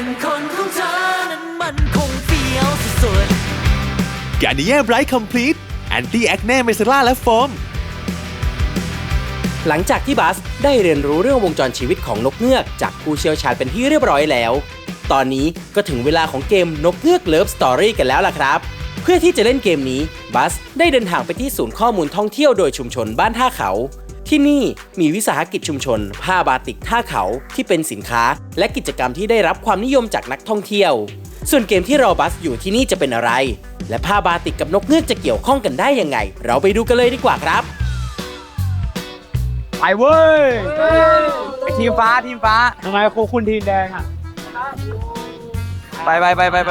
เป็นคนของเธอนั้นมันคงเฟี้ยวสุดๆกานิเย่ไบรท์คอมพลีทแอนตี้แอคเน่เมซาร่าและโฟมหลังจากที่บัสได้เรียนรู้เรื่องวงจรชีวิตของนกเงือก จากผู้เชี่ยวชาญเป็นที่เรียบร้อยแล้ว ตอนนี้ก็ถึงเวลาของเกมนกเงือกเลิฟสตอรี่กันแล้วล่ะครับ เพื่อที่จะเล่นเกมนี้บัสได้เดินทางไปที่ศูนย์ข้อมูลท่องเที่ยวโดยชุมชนบ้านท่าเขา ที่นี่มีวิสาหกิจชุมชน ผ้าบาติกท่าเขาที่เป็นสินค้า และกิจกรรมที่ได้รับความนิยมจากนักท่องเที่ยว ส่วนเกมที่รอบัสอยู่ที่นี่จะเป็นอะไร และผ้าบาติกกับนกเงือกจะเกี่ยวข้องกันได้ยังไง เราไปดูกันเลยดีกว่าครับไปเว้ยไอทีมฟ้าทีมฟ้าทำไมครูคุณทีมแดงอะไปไปไปไปไป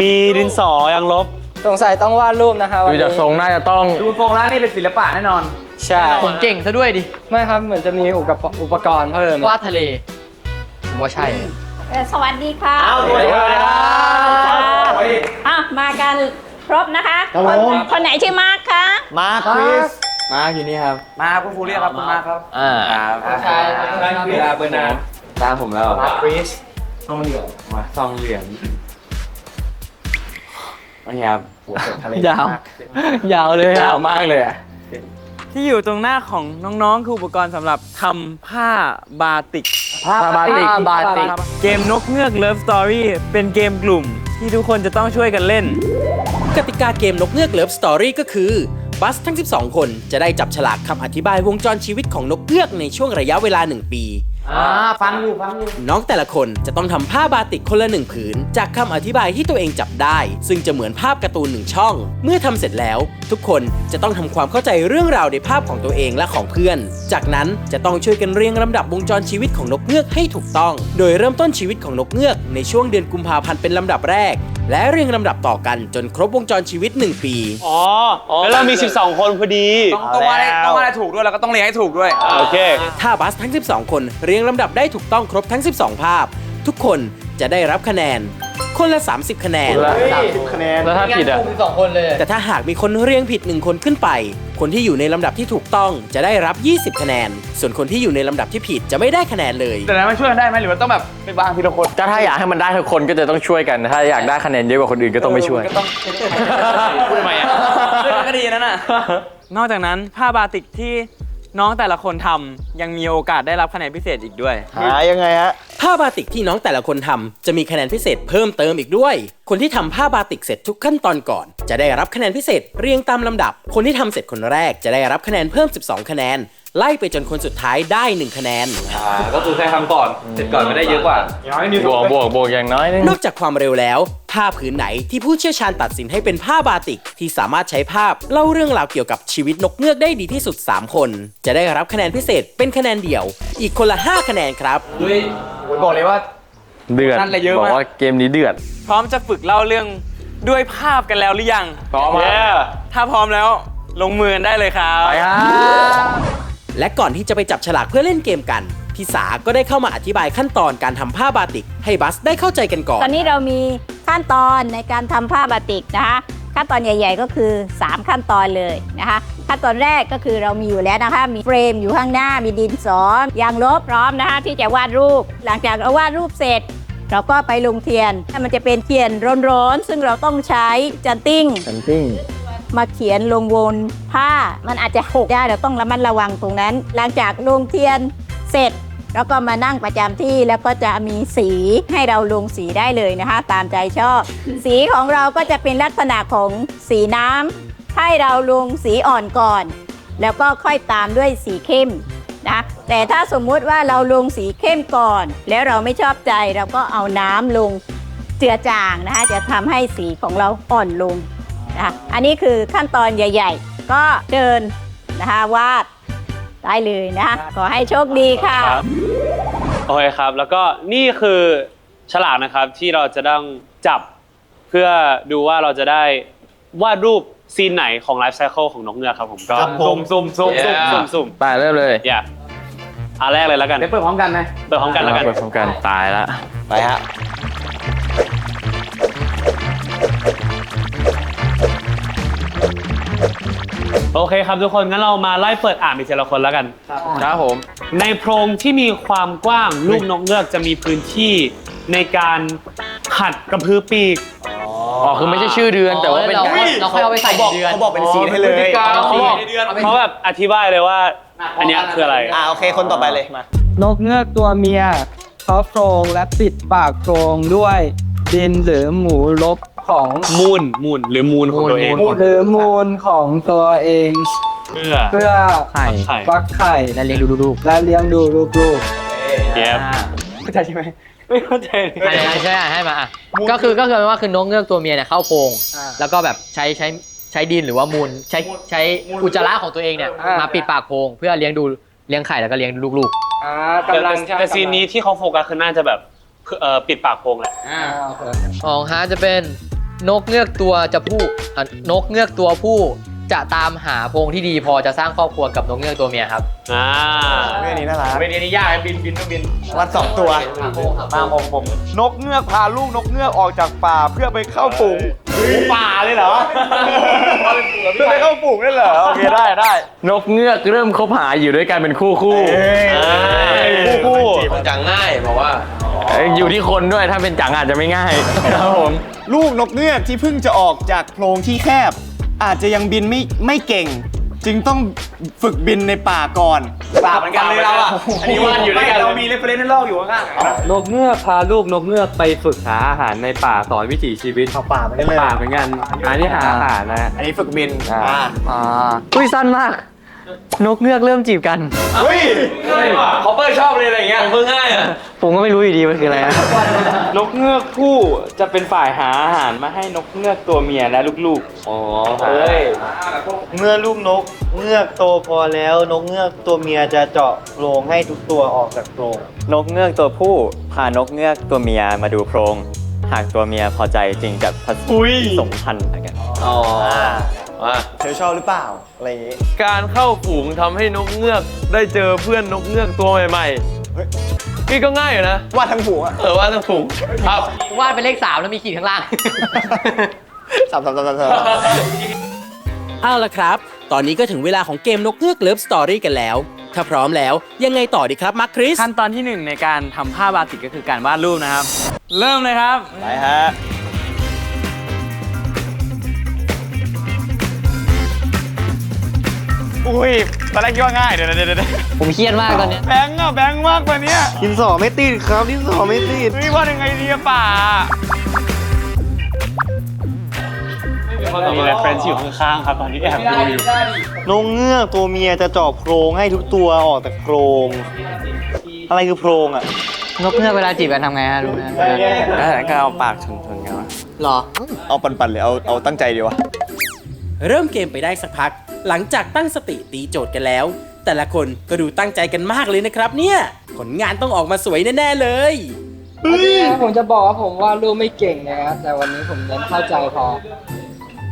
มีดินสอยังลบสงสัยต้องวาดรูปนะคะวันดูนี้จากทรงน่าจะต้องดูโฟงแล้วนี่เป็นศิลปะแน่นอน ใช่ผมเก่งซะด้วยดิไม่ครับเหมือนจะมีอุปกรณ์อุปกรณ์เพิ่มวาดทะเลผมว่าใช่ เอ่อสวัสดีค่ะสวัสดีครับค่ะอะมากันครบนะคะคนคนไหนชื่อมาร์คคะมาคริสมาอยู่นี่ครับมาคุณครูเรียกครับคุณมาครับอ่าใช่เวลาเบอร์นาตามผมแล้วมาคริสซองเหลืองมาซองเหลืองนี่ครับหัวทะเลยาว ยาวเลยยาวมากเลยอะ ที่อยู่ตรงหน้าของน้องๆ คืออุปกรณ์สำหรับทำผ้าบาติก ผ้าบาติกบาติก เกมนกเงือกเลิฟสตอรี่เป็นเกมกลุ่ม ที่ทุกคนจะต้องช่วยกันเล่น กติกาเกมนกเงือกเลิฟสตอรี่ก็คือ บัสทั้ง 12 คนจะได้จับฉลากคำอธิบายวงจรชีวิตของนกเงือกในช่วงระยะเวลา 1 ปี อ่าฟังอยู่ฟังอยู่น้องแต่ละคนจะต้องทำผ้าบาติกคนละหนึ่งผืน จากคำอธิบายที่ตัวเองจับได้ ซึ่งจะเหมือนภาพการ์ตูนหนึ่งช่อง เมื่อทำเสร็จแล้ว ทุกคนจะต้องทำความเข้าใจเรื่องราวในภาพของตัวเองและของเพื่อน จากนั้นจะต้องช่วยกันเรียงลำดับวงจรชีวิตของนกเงือกให้ถูกต้อง โดยเริ่มต้นชีวิตของนกเงือกในช่วงเดือนกุมภาพันธ์เป็นลำดับแรก และเรียงลำดับต่อกันจนครบวงจรชีวิต 1 ปี อ๋อ แล้วเรามี 12 คนพอดีต้องต้องว่าได้ต้องว่าได้ถูกด้วยแล้วก็ต้องเรียงให้ถูกด้วย โอเค ถ้าบัสทั้ง 12 คนเรียงลำดับได้ถูกต้องครบทั้ง 12 ภาพ ทุกคนจะได้รับคะแนน คนละ 30 คะแนนแล้วถ้าผิดอะสองคนเลยแต่ถ้าหากมีคนเรียงผิด 1 คนขึ้นไป คนที่อยู่ในลำดับที่ถูกต้องจะได้รับ 20 คะแนน ส่วนคนที่อยู่ในลำดับที่ผิดจะไม่ได้คะแนนเลย แต่แล้วมันช่วยกันได้ไหมหรือว่าต้องแบบไปวางทีละคนก็ถ้าอยากให้มันได้ทุกคนก็จะต้องช่วยกัน ถ้าอยากได้คะแนนเยอะกว่าคนอื่นก็ต้องไม่ช่วยก็ต้องพูดทำไมอะช่วยกันก็ดีนั่นน่ะ นอกจากนั้นผ้าบาติกที่ น้องแต่ละคนทำยังมีโอกาสได้รับคะแนนพิเศษอีกด้วย หายังไงฮะ ผ้าบาติกที่น้องแต่ละคนทำจะมีคะแนนพิเศษเพิ่มเติมอีกด้วย คนที่ทำผ้าบาติกเสร็จทุกขั้นตอนก่อน จะได้รับคะแนนพิเศษเรียงตามลำดับ คนที่ทำเสร็จคนแรกจะได้รับคะแนนเพิ่ม 12 คะแนน ไล่ไปจนคนสุดท้ายได้1คะแนน ก็คือใครทำก่อนเสร็จก่อนไม่ได้เยอะกว่าบวกบวกบวกอย่างน้อยนึงนอกจากความเร็วแล้ว ผ้าผืนไหนที่ผู้เชี่ยวชาญตัดสินให้เป็นผ้าบาติก ที่สามารถใช้ภาพเล่าเรื่องราวเกี่ยวกับชีวิตนกเงือกได้ดีที่สุด 3 คน จะได้รับคะแนนพิเศษเป็นคะแนนเดี่ยว อีกคนละ 5 คะแนนครับบอกเลยว่า เดือดนั่นแหละเยอะมาก บอกว่าเกมนี้เดือดพร้อมจะฝึกเล่าเรื่องด้วยภาพกันแล้วหรือยัง พร้อมครับถ้าพร้อมแล้วลงมือกันได้เลยครับ ไปครับ และก่อนที่จะไปจับฉลากเพื่อเล่นเกมกัน พี่สาก็ได้เข้ามาอธิบายขั้นตอนการทำผ้าบาติก ให้บัสได้เข้าใจกันก่อน ตอนนี้เรามีขั้นตอนในการทำผ้าบาติกนะคะ ขั้นตอนใหญ่ ๆ ก็คือ 3 ขั้นตอนเลยนะคะ ขั้นตอนแรกก็คือเรามีอยู่แล้วนะคะ มีเฟรมอยู่ข้างหน้า มีดินสอยางลบพร้อมนะคะที่จะวาดรูป หลังจากเราวาดรูปเสร็จ เราก็ไปลงเทียนถ้ามันจะเป็นเทียนร้อนๆซึ่งเราต้องใช้จันติ้งกันติ้ง มาเขียนลงบนผ้า มันอาจจะหกได้เราต้องระมัดระวังตรงนั้น หลังจากลงเทียนเสร็จ แล้วก็มานั่งประจำที่แล้วก็จะมีสีให้เราลงสีได้เลยนะคะ ตามใจชอบ สีของเราก็จะเป็นลักษณะของสีน้ำให้เราลงสีอ่อนก่อน แล้วก็ค่อยตามด้วยสีเข้มนะแต่ถ้าสมมุติว่าเราลงสีเข้มก่อน แล้วเราไม่ชอบใจเราก็เอาน้ำลงเจือจางนะคะจะทำให้สีของเราอ่อนลง นะคะอันนี้คือขั้นตอนใหญ่ ๆ ก็เดินนะคะวาดได้เลยนะคะขอให้โชคดีค่ะโอเคครับ แล้วก็นี่คือฉลากนะครับที่เราจะต้องจับเพื่อดูว่าเราจะได้วาดรูปซีนไหนของไลฟ์ไซเคิลของนกเงือกครับผมก็ครับผมซุ่มซุ่มซุ่มซุ่มซุ่มซุ่มไปเริ่มเลยอย่าอันแรกเลยแล้วกันเดี๋ยวเปิดพร้อมกันนะ เปิดพร้อมกันแล้วกัน เปิดพร้อมกันตายละไปฮะ โอเคครับทุกคนงั้นเรามาไล่เปิดอ่านไปทีละคนแล้วกัน ครับผม ในโพรงที่มีความกว้างลูกนกเงือกจะมีพื้นที่ในการขัดกระพือปีก อ๋อคือไม่ใช่ชื่อเดือนแต่ว่าเป็นเราการเราค่อยเอาไปใส่ในเดือน เขาบอกเป็นซีนให้เลยเขาบอกเขาแบบอธิบายเลยว่า อันเนี้ยคืออะไร อ่าโอเคคนต่อไปเลยมานกเงือกตัวเมียเขาโครงและปิดปากโครงด้วยดินหรือหมูลบ ของมูลมูลหรือมูลของตัวเองหรือมูลของตัวเองเพื่อเพื่อไข่ฟักไข่และเลี้ยงดูลูกและเลี้ยงดูลูกเย็บเข้าใจใช่ไหมไม่เข้าใจเลยๆให้ใช่ให้มาอะก็คือก็คือว่าคือนกเงือกตัวเมียเนี่ยเข้าโพรงแล้วก็แบบใช้ใช้ใช้ดินหรือว่ามูลใช้ใช้อุจจาระของตัวเองเนี่ยมาปิดปากโพรงเพื่อเลี้ยงดูเลี้ยงไข่แล้วก็เลี้ยงดูลูกๆอ่าแต่กำลังใช่แต่ซีนนี้ที่เขาโฟกัสคือน่าจะแบบเอ่อปิดปากโพรงแหละอ่าโอเคๆของฮาร์ทจะเป็น นกเงือกตัวจะผู้อะนกเงือกตัวผู้จะตามหาโพรงที่ดีพอจะสร้างครอบครัวกับนกเงือกตัวเมียครับอ่าเรื่องนี้น่ารักเวทีนี้ยากบินบินต้องบิน วัดสองตัวมาของผม นกเงือกพาลูกนกเงือกออกจากป่าเพื่อไปเข้าฝูงป่าเลยเหรอเพื่อไปเข้าฝูงได้เหรอโอเคได้ได้นกเงือกเริ่มคบหาอยู่ด้วยกันเป็นคู่คู่คู่คู่จังง่ายบอกว่า อยู่ที่คนด้วยถ้าเป็นจังอาจจะไม่ง่ายครับผม ลูกนกเงือกที่เพิ่งจะออกจากโพรงที่แคบ อาจจะยังบินไม่ไม่เก่ง จึงต้องฝึกบินในป่าก่อนป่าเหมือนกันเลยเราอะอันนี้ว่าอยู่ด้วยกันเรามีเรฟเฟรนซ์ให้ลอกอยู่ข้างๆนกเงือกพาลูกนกเงือกไปฝึกหาอาหารในป่าสอนวิถีชีวิตเข้าป่าไม่ได้เลยป่าเหมือนกันอันนี้หาอาหารนะอันนี้ฝึกบินอ่าอ่าอ่าอุ้ยสั้นมาก นกเงือกเริ่มจีบกัน เฮ้ยเขาเปิดชอบเลยอะไรเงี้ยเพิ่งง่ายอะผมก็ไม่รู้อยู่ดีมันคืออะไรนะนกเงือกผู้จะเป็นฝ่ายหาอาหารมาให้นกเงือกตัวเมียและลูกอ๋อๆเฮ้ย เมื่อลูกนกเงือกโตพอแล้วนกเงือกตัวเมียจะเจาะโพรงให้ทุกตัวออกจากโพรงนกเงือกตัวผู้พานกเงือกตัวเมียมาดูโพรง หากตัวเมียพอใจจึงจะผสมพันธุ์กันอ๋อ อะเธอชอบหรือเปล่า อะไรอย่างงี้ การเข้าฝูงทำให้นกเงือก ได้เจอเพื่อนนกเงือกตัวใหม่เฮ้ย ๆนี่ก็ง่ายอยู่นะว่าทั้งฝูงอะเออว่าทั้งฝูงครับวาดเป็นเลขสามแล้วมีขีดข้างล่าง สับสับสับสับสับเอาละครับ ตอนนี้ก็ถึงเวลาของเกมนกเงือกเลิฟสตอรี่กันแล้ว ถ้าพร้อมแล้วยังไงต่อดีครับมาร์คคริส ขั้นตอนที่หนึ่งในการทำผ้าบาติกก็คือการวาดรูปนะครับ เริ่มเลยครับ ไปฮะ อุ้ยตอนแรกคิดว่าง่ายเดี๋ยวเดี๋ยวเดี๋ยวผมเครียดมากตอนเนี้ยแบงค์อะแบงค์มากกว่านี้ดินสอไม่ติดครับดินสอไม่ติด เฮ้ยว่ายังไงดีอะป่ามีเรฟเฟรนซ์อยู่ข้างๆครับตอนนี้แอบดูอยู่นกเงือกตัวเมียจะเจาะโพรงให้ทุกตัวออกจากโพรง อะไรคือโพรงอะนกเงือกเวลาจีบกันทำไงฮะรู้ไหมก็เอาปากชนๆกันหรอ เอาปันๆเลยเอาเอาตั้งใจดีวะ เริ่มเกมไปได้สักพัก หลังจากตั้งสติตีโจทย์กันแล้ว แต่ละคนก็ดูตั้งใจกันมากเลยนะครับ เนี่ยผลงานต้องออกมาสวยแน่ๆเลยผมจะบอกว่าผมวาดรูปไม่เก่งนะครับแต่วันนี้ผมเน้นเข้าใจพอ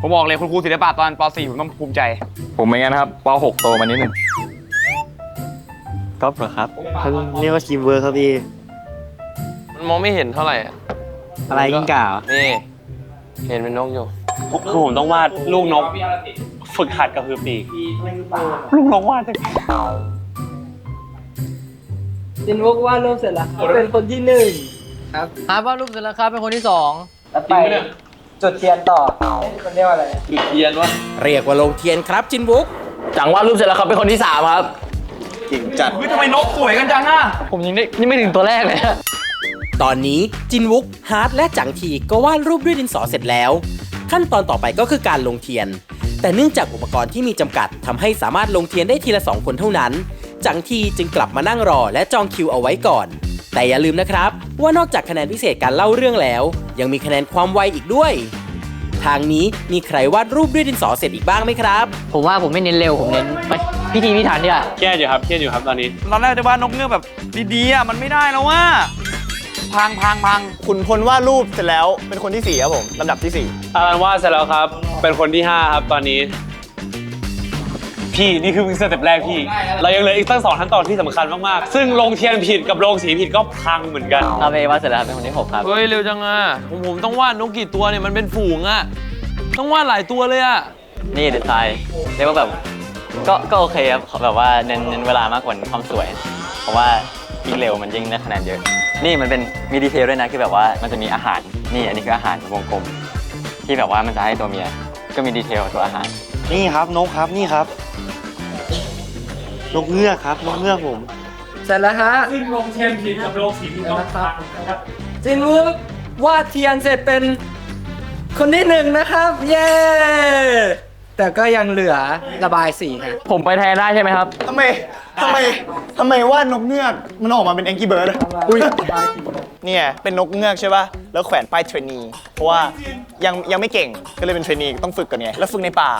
ผมบอกเลยคุณครูศิลปะตอนป .4 ผมต้องภูมิใจ ผมเหมือนกันครับป .6 โตมานิดนึงก็เหรอครับเรียกว่าทีมเวิร์คครับพี่ มันมองไม่เห็นเท่าไหร่อะอะไรกิ้งก่านี่ เห็นเป็นนกอยู่คือผมต้องวาดลูกนก ฝึกหัดกระพือปีกลูกนกวาดจากจินวุกวาดรูปเสร็จแล้วครับเป็นคนที่หนึ่งครับฮาร์ทวาดรูปเสร็จแล้วครับ เป็นคนที่สองแล้วไปจุดเทียนต่อเอ๊ะมันเรียกว่าอะไรเทียนวะเรียกว่าลงเทียนครับจินบุ๊กจังวาดรูปเสร็จแล้วครับ เป็นคนที่สามครับ เก่งจัด เฮ้ยทำไมนกสวยกันจังอะ ผมยังได้ยังไม่ถึงตัวแรกเลยอะตอนนี้จินวุกฮาร์ดและจังทีก็วาดรูปด้วยดินสอเสร็จแล้ว ขั้นตอนต่อไปก็คือการลงเทียน แต่เนื่องจากอุปกรณ์ที่มีจำกัดทำให้สามารถลงเทียนได้ทีละสองคนเท่านั้น จังทีจึงกลับมานั่งรอและจองคิวเอาไว้ก่อน แต่อย่าลืมนะครับ ว่านอกจากคะแนนพิเศษการเล่าเรื่องแล้ว ยังมีคะแนนความไวอีกด้วย ทางนี้มีใครวาดรูปด้วยดินสอเสร็จอีกบ้างไหมครับ ผมว่าผมไม่เน้นเร็วผมเน้นพิธีพิถันเนี่ยเครียดอยู่ครับเครียดอยู่ครับตอนนี้ ตอนแรกจะวาดนกเงือกแบบดีๆอะมันไม่ได้แล้วว่า พังพังพังคุณพลวาดรูปเสร็จแล้วเป็นคนที่สี่ครับผมลำดับที่สี่อารันวาดเสร็จแล้วครับ เป็นคนที่ 5 ครับตอนนี้ พี่นี่คือสเต็ปแรกพี่ เรายังเหลืออีกตั้งสองขั้นตอนที่สำคัญมาก ๆ ซึ่งลงเทียนผิดกับลงสีผิดก็พังเหมือนกันครับเอว่าเสร็จแล้วครับเป็นคนที่หกครับเฮ้ย เร็วจังอะผมผมต้องวาดนกกี่ตัวเนี่ยมันเป็นฝูงอะ ต้องวาดหลายตัวเลยอะ นี่ดีไซน์เรียกว่าแบบก็ก็โอเคครับขอแบบว่าเน้นเน้นเวลามากกว่าความสวย เพราะว่ายิ่งเร็วมันยิ่งได้คะแนนเยอะ นี่มันเป็นมีดีเทลด้วยนะคือแบบว่ามันจะมีอาหารนี่อันนี้คืออาหารวงกลม ที่แบบว่ามันจะให้ตัวเมีย ก็มีดีเทลตัวอาหาร นี่ครับนกครับนี่ครับ นกเงือกครับนกเงือกผมเสร็จแล้วฮะซึ่งลงเทียนผิดกับโรงสีที่ต้องนะครับจินวูกวาดเทียนเสร็จเป็นคนที่หนึ่งนะครับ เย้แต่ก็ยังเหลือระบายสีนะผมไปแทนได้ใช่ไหมครับทำไมทำไมทำไมว่านกเงือกมันออกมาเป็นแองกี้เบิร์ดอุ้ย เนี่ยเป็นนกเงือกใช่ป่ะแล้วแขวนป้ายเทรนนีเพราะว่ายังยังไม่เก่งก็เลยเป็นเทรนนีต้องฝึกก่อนไงแล้วฝึกในป่า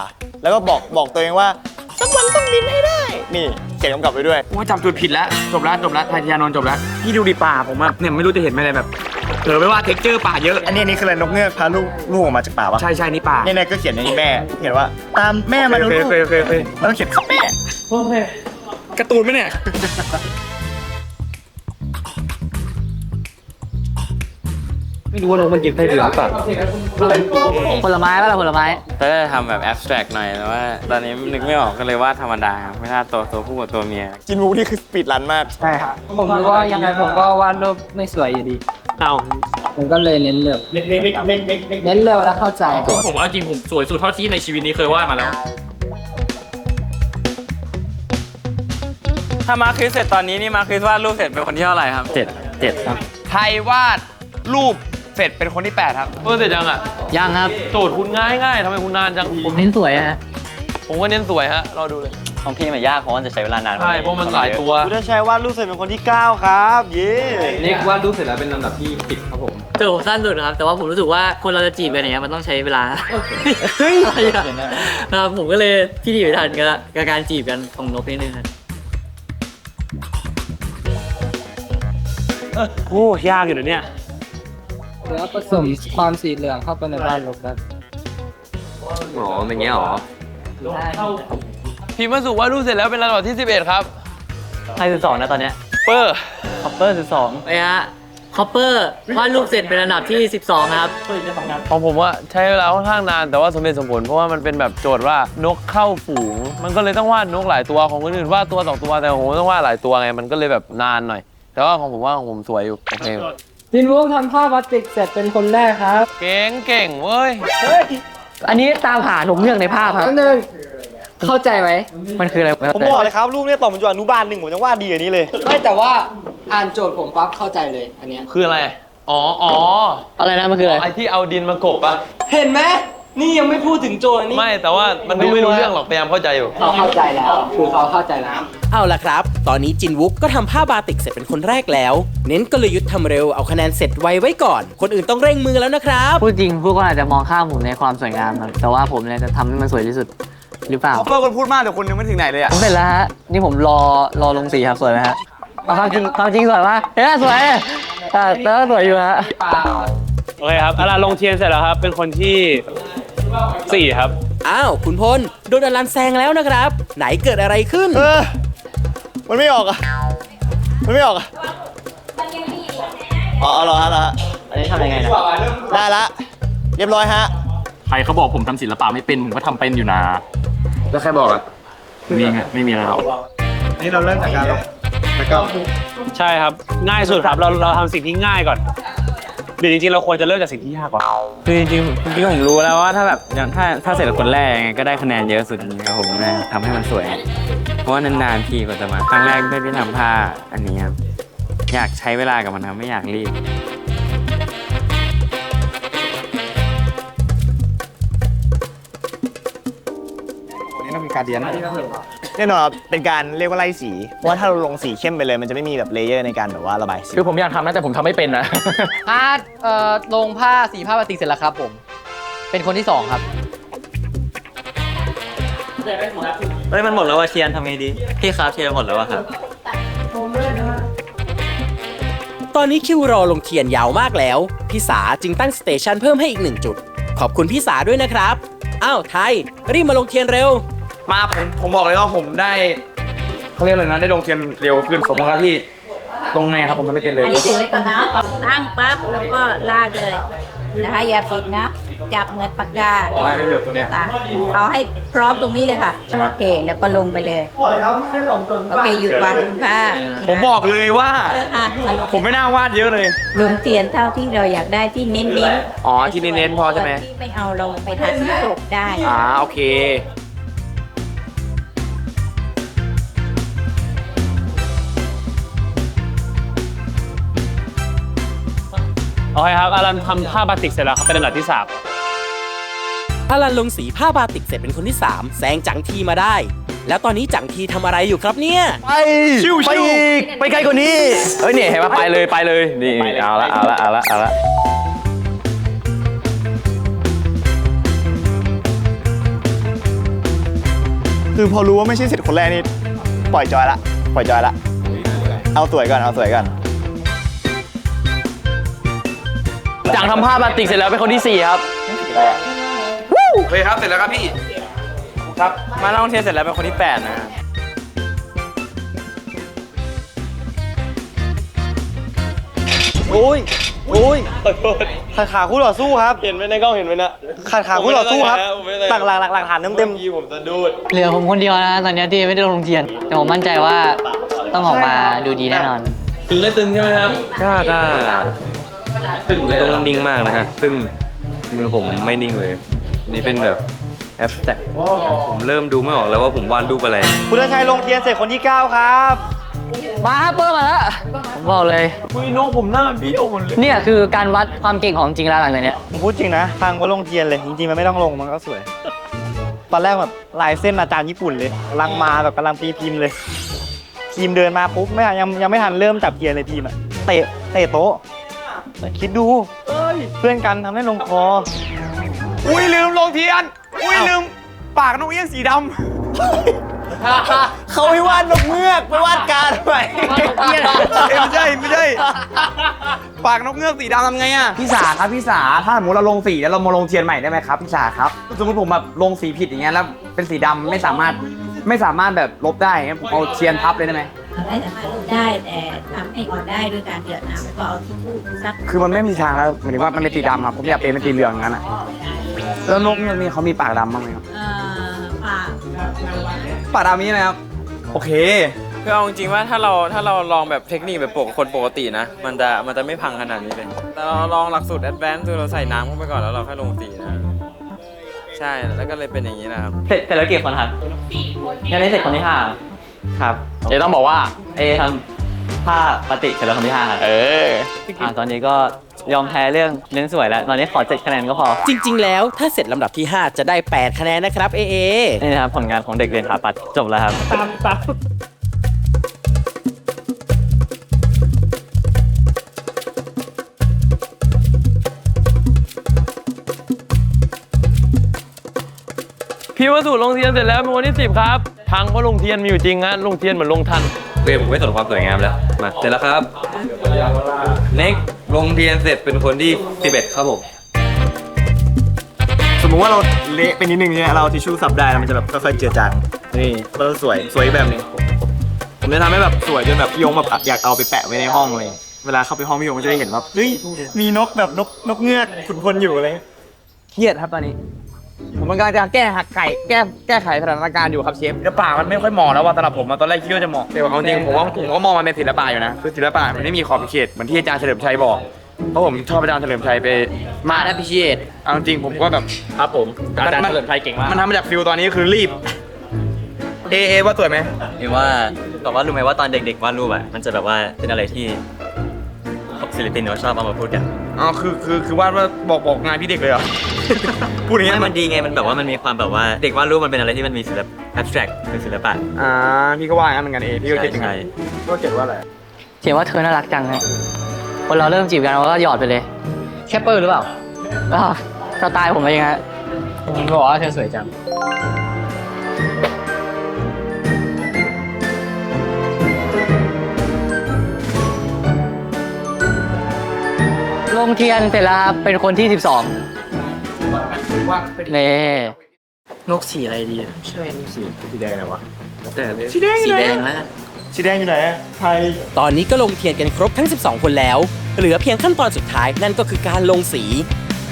แล้วก็บอกบอกตัวเองว่าสักวันต้องบินให้ได้ นี่เขียนกำกับไว้ด้วย ว่าจำจุดผิดแล้ว จบแล้วจบแล้วทายานนท์จบแล้วพี่ดูดิป่าผมอะเนี่ยไม่รู้จะเห็นไหมอะไรแบบเผลอไปว่าเท็กเจอร์ป่าเยอะ อันนี้อันนี่คืออะไรนกเงือกพาลูกลูกออกมาจากป่าวะใช่ใช่นี่ป่าเนี่ยเนี่ยก็เขียนในนี้แม่เขียนว่าตามแม่มาดูเคลูยกเคยเคยเคยแล้วต้องเขียนครับแม่ การ์ตูนไหมเนี่ย ไม่รู้ว่าน้องมันกินได้หรือเปล่าผลไม้ป่ะล่ะผลไม้ตอนแรกจะทำแบบแอบสแตรกหน่อยแต่ว่า ตอนนี้นึกไม่ออกก็เลยวาดธรรมดาครับไม่น่าตัวตัวผู้กับตัวเมียจินวูนี่คือสปีดรันมาก ใช่ครับผมก็ยังไงผมก็วาดรูปไม่สวยอยู่ดี เอาผมก็เลยเน้นเร็วเน้นเร็วแล้วเข้าใจผมเอาจริงผมสวยสุดเท่าที่ในชีวิตนี้เคยวาดมาแล้วถ้ามาร์คคริสเสร็จตอนนี้นี่มาร์คคริสวาดรูปเสร็จเป็นคนที่เท่าไหร่ครับเจ็ดเจ็ดครับไทยวาดรูป เสร็จเป็นคนที่ 8 ครับ เออเสร็จยังอะ ยังครับ โจทย์คุณง่ายง่ายๆทำไมคุณนานจัง ผมเน้นสวยอะฮะ ผมก็เน้นสวยฮะ รอดูเลย ของพี่มันยากเพราะมันจะใช้เวลานานใช่เพราะมันหลายตัวคุณชัยวาดรูปเสร็จเป็นคนที่ 9 ครับ เย้นี่วาดรูปเสร็จแล้วเป็นลำดับที่สิบครับผมเจอผมสั้นสุดครับ แต่ว่าผมรู้สึกว่าคนเราจะจีบกันอย่างเงี้ยมันต้องใช้เวลาเฮ้ยอะไรอะครับผมก็เลยพี่ดีไปทันกับกับการจีบกันของนกนิดนึงครับโอ้ยากอยู่นะเนี่ย แล้วผสมความสีเหลืองเข้าไปในบ้านลบครับอ๋อเป็นเงี้ยหรอพิมพ์มาสุวาดรูปเสร็จแล้วเป็นลำดับที่ 11 ครับ ใครสิบสองนะตอนเนี้ยเปอร์คอปเปอร์สิบสองไปฮะคอปเปอร์วาดรูปเสร็จเป็นอันดับที่ 12 ครับ ของผมว่าใช้เวลาค่อนข้างนานแต่ว่าสมเหตุสมผลเพราะว่ามันเป็นแบบโจทย์ว่านกเข้าฝูง มันก็เลยต้องวาดนกหลายตัวของคนอื่นวาดตัวสองตัวแต่ของผมต้องวาดหลายตัวไงมันก็เลยแบบนานหน่อย แต่ว่าของผมว่าของผมสวยอยู่โอเค จินวูกทำผ้าพลาสติกเสร็จเป็นคนแรกครับเก่งเก่งเว้ยอันนี้ตามหาหนุ่มเงือกในภาพครับอันหนึ่งเข้าใจไหมมันคืออะไรผมบอกเลยครับรูปเนี่ยตอนผมอยู่อนุบาลหนึ่งผมยังวาดดีกว่านี้เลย ไม่แต่ว่าอ่านโจทย์ผมปั๊บเข้าใจเลยอันเนี้ยคืออะไร อ๋ออ๋ออะไรนะมันคืออะไร ไอที่เอาดินมากบอะเห็นไหม นี่ยังไม่พูดถึงโจทย์นี่ไม่แต่ว่ามันดูไม่รู้เรื่องหรอกพยายามเข้าใจอยู่ เขาเข้าใจแล้วคือเขาเข้าใจแล้ว เอาล่ะครับ ตอนนี้จินวุกก็ทำผ้าบาติกเสร็จเป็นคนแรกแล้ว เน้นกลยุทธ์ทำเร็วเอาคะแนนเสร็จไวไว้ก่อน คนอื่นต้องเร่งมือแล้วนะครับ พูดจริงพวกคนอาจจะมองข้ามผมในความสวยงามครับแต่ว่าผมเนี่ยจะทำให้มันสวยที่สุดหรือเปล่าเพื่อนคนพูดมากแต่คุณยังไม่ถึงไหนเลยอะ ผมเสร็จแล้วฮะนี่ผมรอรอลงสีครับสวยไหมฮะเอาความจริงความจริงสวยปะเฮ้ยสวยอะแล้วก็สวยอยู่ฮะ โอเคครับอาราลงเทียนเสร็จแล้วครับ เป็นคนที่ สี่ครับ อ้าว คุณพลโดนอลันแซงแล้วนะครับ ไหนเกิดอะไรขึ้น เออ มันไม่ออกอะ มันไม่ออกอะอ๋อเอาเหรอฮะเหรอฮะอันนี้ทำยังไงนะได้ละ เรียบร้อยฮะ ใครเขาบอกผมทำศิลปะไม่เป็น ผมก็ทำเป็นอยู่นะ แล้วใครบอกอะมีไงไม่มีแล้วนี่เราเริ่มจากการลงแล้วก็ใช่ครับ ง่ายสุดครับ เราเราทำสิ่งที่ง่ายก่อน หรือจริงๆเราควรจะเริ่มจากสิ่งที่ยากก่อนคือจริงๆพี่ผมรู้แล้วว่าถ้าแบบอย่างถ้าถ้าเสร็จคนแรกยังไงก็ได้คะแนนเยอะสุดครับผมนะทำให้มันสวย เพราะว่านานๆทีกว่าจะมาครั้งแรกได้ที่ทำผ้าอันนี้ครับอยากใช้เวลากับมันครับไม่อยากรีบ การเรียนแน่นอนครับเป็นการเรียกว่าไล่สี เพราะว่าถ้าเราลงสีเข้มไปเลย มันจะไม่มีแบบเลเยอร์ในการแบบว่าระบายสีคือผมอยากทำนะแต่ผมทำไม่เป็นนะพาดเอ่อลงผ้าสีผ้าปฏิกเสร็จแล้วครับผม เป็นคนที่สองครับ เฮ้ยมันหมดแล้วว่าเทียนทำไงดี พี่ครับเทียนหมดแล้วอะครับ ตอนนี้คิวรอลงเทียนยาวมากแล้ว พี่สาจึงตั้งสเตชันเพิ่มให้อีกหนึ่งจุด ขอบคุณพี่สาด้วยนะครับ อ้าวไทยรีบมาลงเทียนเร็ว มาผมผมบอกเลยว่าผมได้เขาเรียกอะไรนะได้ลงเทียนเร็วขึ้นสมกับที่ลงไงครับผมทำไม่เป็นเลยอันนี้ถือไว้ก่อนนะตั้งปั๊บแล้วก็ลากเลยนะคะอย่าปิดนะ จับเหมือนปากกาค่ะเอาให้พร้อมตรงนี้เลยค่ะ โอเค แล้วก็ลงไปเลย โอเคหยุดวางค่ะผมบอกเลยว่า อะผมไม่น่าวาดเยอะเลย ลงเทียนเท่าที่เราอยากได้ที่เน้นๆอ๋อที่เน้นๆพอใช่ไหม ที่ไม่เอาเราไปทานที่ตกได้ อ่าโอเค โอเคครับอารันทำผ้าบาติกเสร็จแล้วครับเป็นอันดับที่สามอลันลงสีผ้าบาติกเสร็จเป็นคนที่3แซงจังทีมาได้ แล้วตอนนี้จังทีทำอะไรอยู่ครับเนี่ย ไปไปอีกไปไกลกว่านี้เฮ้ยเนี่ยเห็นปะไปเลยไปเลยนี่เอาละเอาละเอาละเอาละคือพอรู้ว่าไม่ใช่สิทธิ์คนแรกนี่ปล่อยจอยละ ปล่อยจอยละ เอาสวยก่อนเอาสวยก่อน จังทำผ้าบาติกเสร็จแล้วเป็นคนที่สี่ครับโอเคครับเสร็จแล้วครับพี่ ครับ มาลองเทียนเสร็จแล้วเป็นคนที่8นะโอ้ยโอ้ยขาดขาคู่ต่อสู้ครับ เห็นไหมในกล้องเห็นไหมนะขาดขาคู่ต่อสู้ครับผมไม่ได้หลักหลักหลักหลักฐานเต็มเต็มเมื่อกี้ผมสะดุดเหลือผมคนเดียวนะตอนนี้ที่ไม่ได้ลงเทียน แต่ผมมั่นใจว่าต้องออกมาดูดีแน่นอนตึงได้ตึงใช่ไหมครับก็ก็ ตึงต้องนิ่งมากนะฮะ ซึ่งมือผมไม่นิ่งเลย นี่เป็นแบบแอปแตกผมเริ่มดูไม่ออกแล้วว่าผมวาดรูปอะไร คุณชัยลงเทียนเสร็จคนที่ 9 ครับ มาครับเปิดมาแล้วผมบอกเลยอุ้ยน้องผมหน้าเบี้ยวหมดเลยเนี่ยคือการวัดความเก่งของจริงแล้วหลังจากเนี้ยผมพูดจริงนะทางก็ลงเทียนเลย จริงๆมันไม่ต้องลงมันก็สวย ตอนแรกแบบลายเส้นอาจารย์ญี่ปุ่นเลยกำลังมาแบบกำลังตีพิมพ์เลย ทีมเดินมาปุ๊บไม่ยังยังไม่ทันเริ่มจับเทียนเลยทีมอะเตะเตะโต๊ะ คิดดูเพื่อนกันทำให้ลงคอ อุ้ยลืมลงเทียน อุ้ยลืม ปากนกเอี้ยงสีดำเขาให้วาดนกเงือกไม่วาดการทำไมเอ้ยไม่ใช่ไม่ใช่ ปากนกเงือกสีดำทำไงอะพี่สาครับพี่สาถ้าสมมติเราลงสีแล้วเรามาลงเทียนใหม่ได้ไหมครับพี่สาครับสมมติผมแบบลงสีผิดอย่างเงี้ยแล้วเป็นสีดำไม่สามารถไม่สามารถแบบลบได้งั้นผมเอาเทียนทับเลยได้ไหม ไม่สามารถลดได้แต่ทำให้อ่อนได้ด้วยการหยดน้ำแล้วก็เอาที่พูดซักคือมันไม่มีทางแล้วหมายถึงว่ามันเป็นสีดำครับผมอยากเป็นเป็นสีเหลืองอย่างนั้นอะแล้วนกเนี่ยมีเขามีปากดำบ้างไหมครับเอ่อปากปากดำมีไหมครับโอเค คือเอาจริงๆว่าถ้าเราถ้าเราลองแบบเทคนิคแบบปกคนปกตินะ มันจะมันจะไม่พังขนาดนี้เลยแต่เราลองหลักสูตรแอด a n c e คือเราใส่น้ำเข้าไปก่อนแล้วเราค่อยลงสีนะ ใช่แล้วก็เลยเป็นอย่างนี้นะครับ เสร็จเสร็จแล้วกี่คนครับยังไม่เสร็จคนที่ห้า ครับเดี๋ยวต้องบอกว่า เอทำผ้าปฏิเสร็จแล้วคนที่ห้าครับเอออ่าตอนนี้ก็ยอมแพ้เรื่องเน้นสวยแล้ว ตอนนี้ขอเจ็ดคะแนนก็พอ จริง ๆ แล้วถ้าเสร็จลำดับที่ 5 จะได้ 8 คะแนนนะครับเอเอนี่นะครับผลงานของเด็กเรียนขาปัดจบแล้วครับพี่วัสดุลงเทียนเสร็จแล้วเป็นคนที่สิบครับ พังเพราะลงเทียนมีอยู่จริงฮะลงเทียนเหมือนลงทันเวยผมไม่สนความสวยงามแล้วมาเสร็จแล้วครับเน็กลงเทียนเสร็จเป็นคนที่11ครับผมสมมุติว่าเราเละไปนิดนึงเนี่ยเราทิชชู่ซับได้แล้วมันจะแบบค่อยๆเจือจางนี่เราสวยสวยแบบหนึงผมจะทำให้แบบสวยจนแบบพี่ยงแบบอยากเอาไปแปะไว้ในห้องเลย เวลาเข้าไปห้องพี่ยงก็จะได้เห็นว่าเฮ้ยมีนกแบบนกนกเงือกขุนพลอยู่อะไรเครียดครับตอนนี้ ผมกำลังจะแก้หักไก่แก้แก้ไขสถานการณ์อยู่ครับเชฟแต่ป่ามันไม่ค่อยเหมาะแล้วว่าสำหรับผมอะตอนแรกคิดว่าจะเหมาะแต่เอาจริงผมว่าผมก็มองมันเป็นศิลปะอยู่นะคือศิลปะมันไม่มีขอบเขตเหมือนที่อาจารย์เฉลิมชัยบอกเพราะผมชอบอาจารย์เฉลิมชัยไปมากอาร์ตพิเชษเอาจริงผมก็แบบครับผมอาจารย์เฉลิมชัยเก่งมากมันทำมาจากฟิลตอนนี้คือรีบเอเอว่าสวยไหมเห็นว่าบอกว่ารู้ไหมว่าตอนเด็กๆวาดรูปอะมันจะแบบว่าเป็นอะไรที่ศิลปินเขาชอบเอามาพูดกันอ๋อคือคือคือวาดว่าบอกบอกงานพี่เด็กเลยเหรอ พูดอย่างเงี้ยไม่มันดีไงมันแบบว่ามันมีความแบบว่าเด็กวาดรูปมันเป็นอะไรที่มันมีศิลปะ abstract คือศิลปะอ่าพี่ก็ว่าอย่างนั้นเหมือนกันเอพี่ก็คิดอย่างใช่นั้นก็เขียนว่าอะไรเขียนว่าเธอน่ารักจังฮะคนเราเริ่มจีบกันเราก็หยอดไปเลย แคปเปอร์หรือเปล่าอ้าวสไตล์ผมเองฮะผมบอกว่าเธอสวยจัง ลงเทียนเสร็จแล้วครับ เป็นคนที่ 12 นี่นกสีอะไรดีช่วยนกสีสีแดงอะไรวะแต่สีแดงสีอยู่ไหนแดงแล้วกันสีแดงอยู่ไหนอะไทยตอนนี้ก็ลงเทียนกันครบทั้ง 12 คนแล้ว เหลือเพียงขั้นตอนสุดท้ายนั่นก็คือการลงสี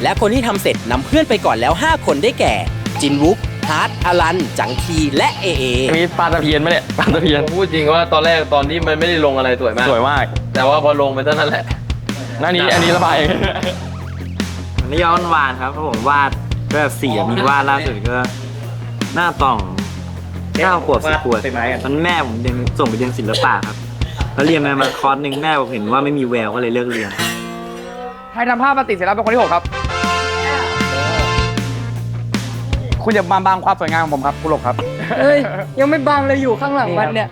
และคนที่ทำเสร็จนำเพื่อนไปก่อนแล้ว 5 คนได้แก่ จินวุกฮาร์ดอลัน จังทีและเอเอมีปลาตะเพียนไหมเนี่ยปลาตะเพียนพูดจริงว่าตอนแรกตอนที่มันไม่ได้ลงอะไรสวยมาก สวยมาก แต่ว่าพอลงไปเท่านั้นแหละหน้านี้อันนี้ระบายอั นนี้ย้อนวาดครับเพราะผมวาดแบบสีมีวาดล่าสุดก็ หน้าต่องเก้าขวบสิบขวบตอนแม่ผมเรียนส่งไปเรียนศิลปะครับแล้วเรียนมามาคอร์สหนึ่งแม่ผมเห็นว่าไม่มีแววก็เลยเลิกเรียน ใครทำภาพมาติดเสร็จแล้วเป็นคนที่หกครับ คุณอย่ามาบังความสวยงามของผมครับคุณหลกครับ เอ้ย ยังไม่บังเลยอยู่ข้างหลังวัดเนี่ย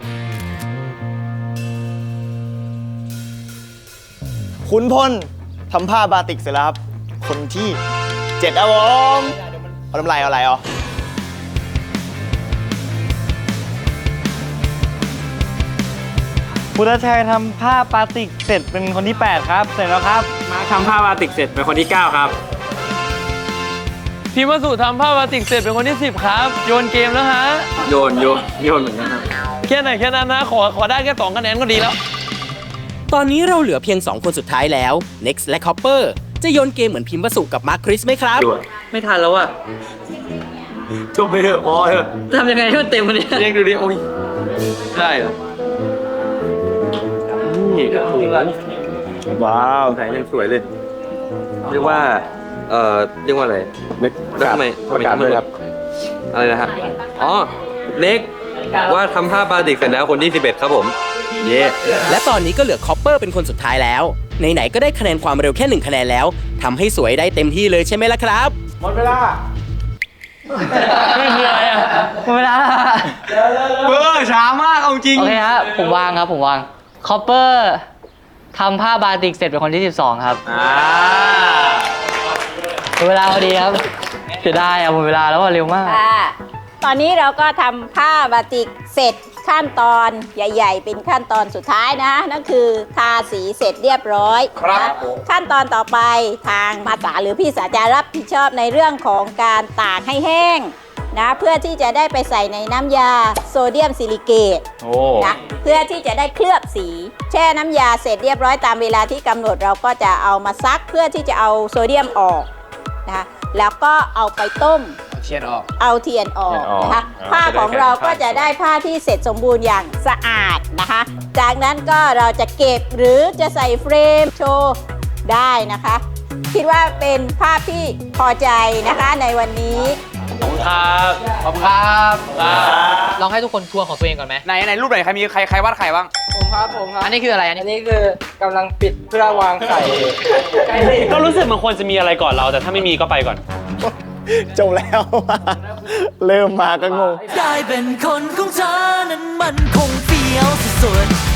ขุนพลทำผ้าบาติกเสร็จแล้วครับ คนที่เจ็ดครับผมเอาน้ำลายเอาอะไรอ๋อพุทธชัยทำผ้าปาติกเสร็จเป็นคนที่ 8 ครับ เสร็จแล้วครับ มาทำผ้าบาติกเสร็จเป็นคนที่ 9 ครับพิมพ์วสุทำภาพวาติกเสร็จเป็นคนที่ 10 ครับ โยนเกมแล้วฮะ โยนโยนโยนเหมือนกันครับแค่ไหนแค่นั้นนะขอขอได้แค่2คะแนนก็ดีแล้ว ตอนนี้เราเหลือเพียง 2 คนสุดท้ายแล้ว Next และ Copper จะโยนเกมเหมือนพิมพ์วสุกับมาร์คคริสไหมครับไม่ทันแล้วอะจบไปเถอะพอเถอะทำยังไงให้มันเต็มวันนี้เรียกดูดิโอ้ยได้เหรอนี่โอ้โหว้าวใส่ยังสวยเลยเรียกว่าเอ่อเรียกว่าอะไรแล้วทำไมประกาศด้วยครับ อะไรนะฮะอ๋อเล็กว่าทำผ้าบาติกเสร็จแล้วคนที่ 11 ครับผม เย่และตอนนี้ก็เหลือ Copper เป็นคนสุดท้ายแล้ว ไหนๆก็ได้คะแนนความเร็วแค่1คะแนนแล้วทำให้สวยได้เต็มที่เลยใช่ไหมล่ะครับ หมดเวลาไม่คืออะไรอะเวลาเบอร์ช้ามากเอาจริง โอเคครับผมวางครับผมวางคอปเปอร์ทำผ้าบาติกเสร็จเป็นคนที่ 12 ครับอ่าหมดเวลาพอดีครับเสียดายอะหมดเวลาแล้วอะเร็วมาก ค่ะตอนนี้เราก็ทำผ้าบาติกเสร็จ ขั้นตอนใหญ่ ๆ เป็นขั้นตอนสุดท้ายนะนั่นคือทาสีเสร็จเรียบร้อยครับนะขั้นตอนต่อไปทางมาสาหรือพี่สาจะรับผิดชอบในเรื่องของการตากให้แห้งนะเพื่อที่จะได้ไปใส่ในน้ำยาโซเดียมซิลิเกต โอ้นะเพื่อที่จะได้เคลือบสี แช่น้ำยาเสร็จเรียบร้อยตามเวลาที่กำหนดเราก็จะเอามาซักเพื่อที่จะเอาโซเดียมออกนะคะแล้วก็เอาไปต้ม เชียนออก เอาเทียนออกเทียนออกนะคะอ่าผ้าจะได้ของเราแข็งก็จะได้ผ้าที่เสร็จสมบูรณ์อย่างสะอาดนะคะ จากนั้นก็เราจะเก็บหรือจะใส่เฟรมโชว์ได้นะคะ คิดว่าเป็นภาพที่พอใจนะคะในวันนี้ ขอบคุณครับขอบคุณครับลองให้ทุกคนทวนของตัวเองก่อนไหม ไหนไหนรูปไหนใครมีใครใครวาดใครบ้างผมครับผมครับ อันนี้คืออะไร อันนี้อันนี้คือกำลังปิดเพื่อวางไข่ก็รู้สึกมันควรจะมีอะไรก่อนเรา แต่ถ้าไม่มีก็ไปก่อน จบแล้ว เริ่มมาก็งง ได้เป็นคนของเธอนั้นมันคงเฟี้ยวสุดๆ